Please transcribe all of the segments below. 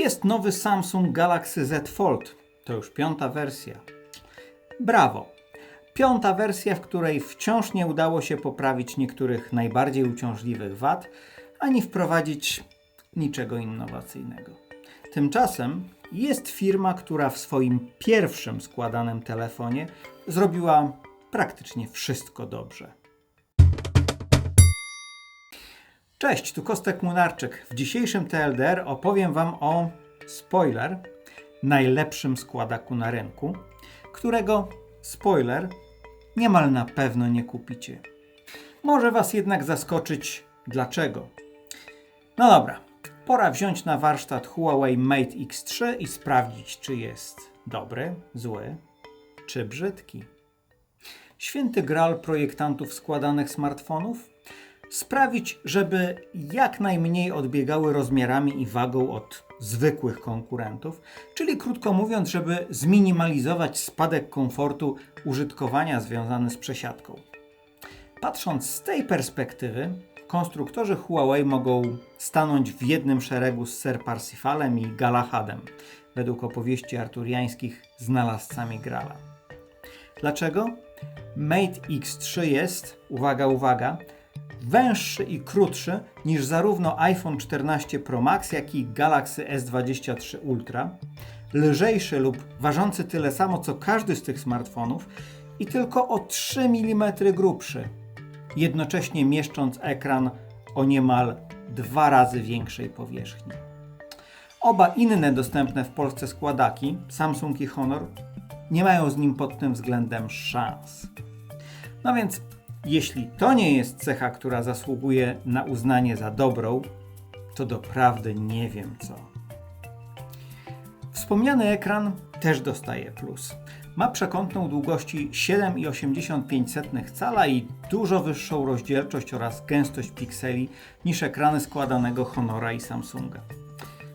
Jest nowy Samsung Galaxy Z Fold. To już piąta wersja. Brawo! Piąta wersja, w której wciąż nie udało się poprawić niektórych najbardziej uciążliwych wad, ani wprowadzić niczego innowacyjnego. Tymczasem jest firma, która w swoim pierwszym składanym telefonie zrobiła praktycznie wszystko dobrze. Cześć, tu Kostek Munarczyk. W dzisiejszym TLDR opowiem Wam o spoiler, najlepszym składaku na rynku, którego spoiler niemal na pewno nie kupicie. Może Was jednak zaskoczyć dlaczego. No dobra, pora wziąć na warsztat Huawei Mate X3 i sprawdzić, czy jest dobry, zły, czy brzydki. Święty graal projektantów składanych smartfonów? Sprawić, żeby jak najmniej odbiegały rozmiarami i wagą od zwykłych konkurentów, czyli krótko mówiąc, żeby zminimalizować spadek komfortu użytkowania związany z przesiadką. Patrząc z tej perspektywy, konstruktorzy Huawei mogą stanąć w jednym szeregu z Sir Parsifalem i Galahadem, według opowieści arturiańskich znalazcami Grala. Dlaczego? Mate X3 jest, uwaga, uwaga, węższy i krótszy niż zarówno iPhone 14 Pro Max, jak i Galaxy S23 Ultra, lżejszy lub ważący tyle samo co każdy z tych smartfonów i tylko o 3 mm grubszy, jednocześnie mieszcząc ekran o niemal dwa razy większej powierzchni. Oba inne dostępne w Polsce składaki, Samsung i Honor, nie mają z nim pod tym względem szans. No więc jeśli to nie jest cecha, która zasługuje na uznanie za dobrą, to doprawdy nie wiem co. Wspomniany ekran też dostaje plus. Ma przekątną długości 7,85 cala i dużo wyższą rozdzielczość oraz gęstość pikseli niż ekrany składanego Honora i Samsunga.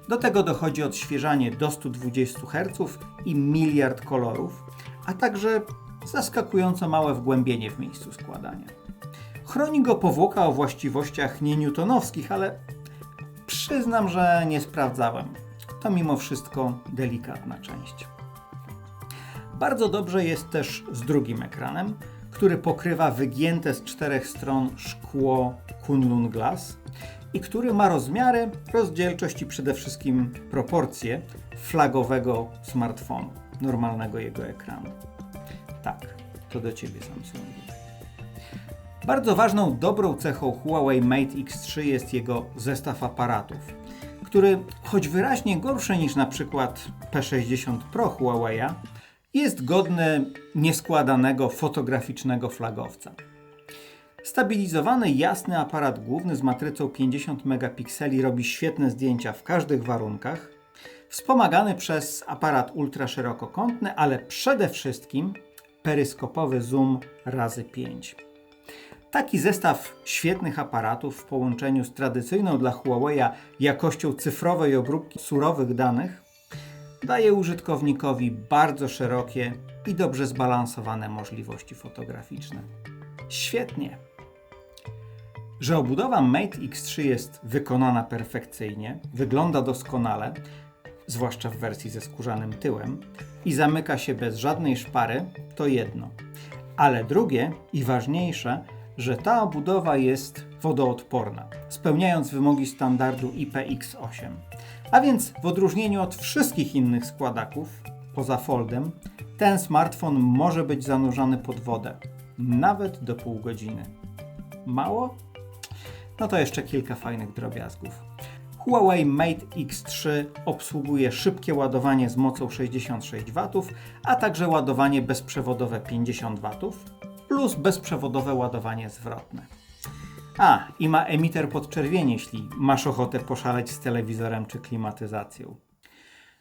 Do tego dochodzi odświeżanie do 120 Hz i miliard kolorów, a także zaskakująco małe wgłębienie w miejscu składania. Chroni go powłoka o właściwościach nienewtonowskich, ale przyznam, że nie sprawdzałem. To mimo wszystko delikatna część. Bardzo dobrze jest też z drugim ekranem, który pokrywa wygięte z czterech stron szkło Kunlun Glass i który ma rozmiary, rozdzielczość i przede wszystkim proporcje flagowego smartfonu, normalnego jego ekranu. Tak, to do Ciebie Samsungu. Bardzo ważną, dobrą cechą Huawei Mate X3 jest jego zestaw aparatów, który, choć wyraźnie gorszy niż na przykład P60 Pro Huawei'a, jest godny nieskładanego fotograficznego flagowca. Stabilizowany jasny aparat główny z matrycą 50 megapikseli robi świetne zdjęcia w każdych warunkach, wspomagany przez aparat ultraszerokokątny, ale przede wszystkim peryskopowy zoom razy 5. Taki zestaw świetnych aparatów w połączeniu z tradycyjną dla Huawei'a jakością cyfrowej obróbki surowych danych daje użytkownikowi bardzo szerokie i dobrze zbalansowane możliwości fotograficzne. Świetnie! Że obudowa Mate X3 jest wykonana perfekcyjnie, wygląda doskonale, zwłaszcza w wersji ze skórzanym tyłem, i zamyka się bez żadnej szpary, to jedno. Ale drugie i ważniejsze, że ta obudowa jest wodoodporna, spełniając wymogi standardu IPX8. A więc w odróżnieniu od wszystkich innych składaków, poza foldem, ten smartfon może być zanurzany pod wodę, nawet do pół godziny. Mało? No to jeszcze kilka fajnych drobiazgów. Huawei Mate X3 obsługuje szybkie ładowanie z mocą 66 W, a także ładowanie bezprzewodowe 50 W plus bezprzewodowe ładowanie zwrotne. A, i ma emiter podczerwieni, jeśli masz ochotę poszaleć z telewizorem czy klimatyzacją.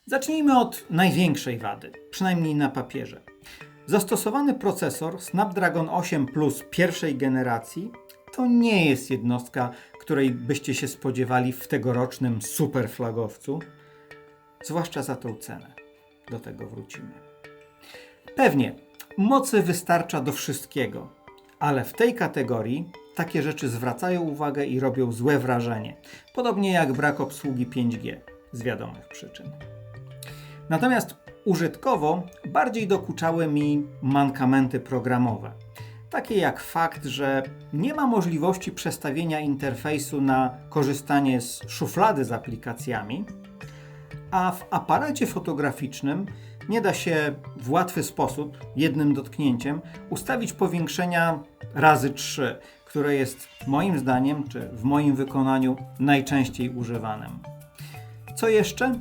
Zacznijmy od największej wady, przynajmniej na papierze. Zastosowany procesor Snapdragon 8 Plus pierwszej generacji to nie jest jednostka, której byście się spodziewali w tegorocznym superflagowcu, zwłaszcza za tą cenę. Do tego wrócimy. Pewnie mocy wystarcza do wszystkiego, ale w tej kategorii takie rzeczy zwracają uwagę i robią złe wrażenie, podobnie jak brak obsługi 5G. z wiadomych przyczyn. Natomiast użytkowo bardziej dokuczały mi mankamenty programowe. Takie jak fakt, że nie ma możliwości przestawienia interfejsu na korzystanie z szuflady z aplikacjami, a w aparacie fotograficznym nie da się w łatwy sposób, jednym dotknięciem, ustawić powiększenia razy 3, które jest moim zdaniem, czy w moim wykonaniu najczęściej używanym. Co jeszcze?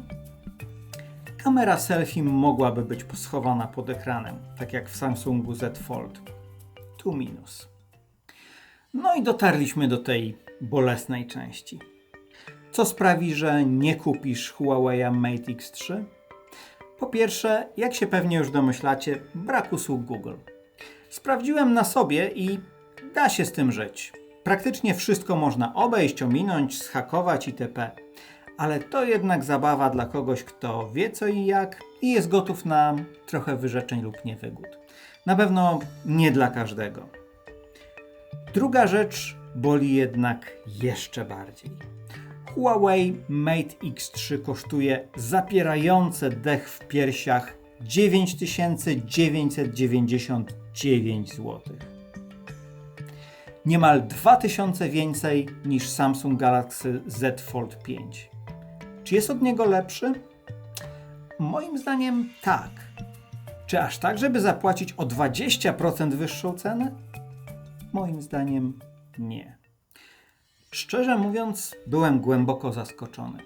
Kamera selfie mogłaby być schowana pod ekranem, tak jak w Samsungu Z Fold. Tu minus. No i dotarliśmy do tej bolesnej części. Co sprawi, że nie kupisz Huawei Mate X3? Po pierwsze, jak się pewnie już domyślacie, brak usług Google. Sprawdziłem na sobie i da się z tym żyć. Praktycznie wszystko można obejść, ominąć, schakować itp. Ale to jednak zabawa dla kogoś, kto wie co i jak i jest gotów na trochę wyrzeczeń lub niewygód. Na pewno nie dla każdego. Druga rzecz boli jednak jeszcze bardziej. Huawei Mate X3 kosztuje zapierające dech w piersiach 9999 zł. Niemal 2000 więcej niż Samsung Galaxy Z Fold 5. Czy jest od niego lepszy? Moim zdaniem tak. Czy aż tak, żeby zapłacić o 20% wyższą cenę? Moim zdaniem nie. Szczerze mówiąc, byłem głęboko zaskoczony.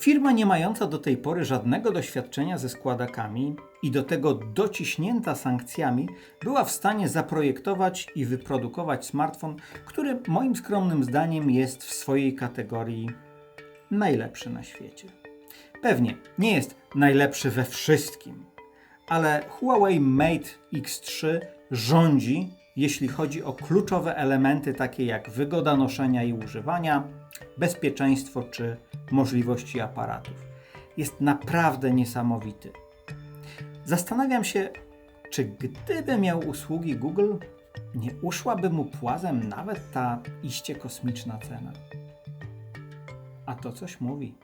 Firma nie mająca do tej pory żadnego doświadczenia ze składakami i do tego dociśnięta sankcjami, była w stanie zaprojektować i wyprodukować smartfon, który moim skromnym zdaniem jest w swojej kategorii najlepszy na świecie. Pewnie nie jest najlepszy we wszystkim, ale Huawei Mate X3 rządzi jeśli chodzi o kluczowe elementy takie jak wygoda noszenia i używania, bezpieczeństwo czy możliwości aparatów. Jest naprawdę niesamowity. Zastanawiam się, czy gdyby miał usługi Google, nie uszłaby mu płazem nawet ta iście kosmiczna cena. A to coś mówi.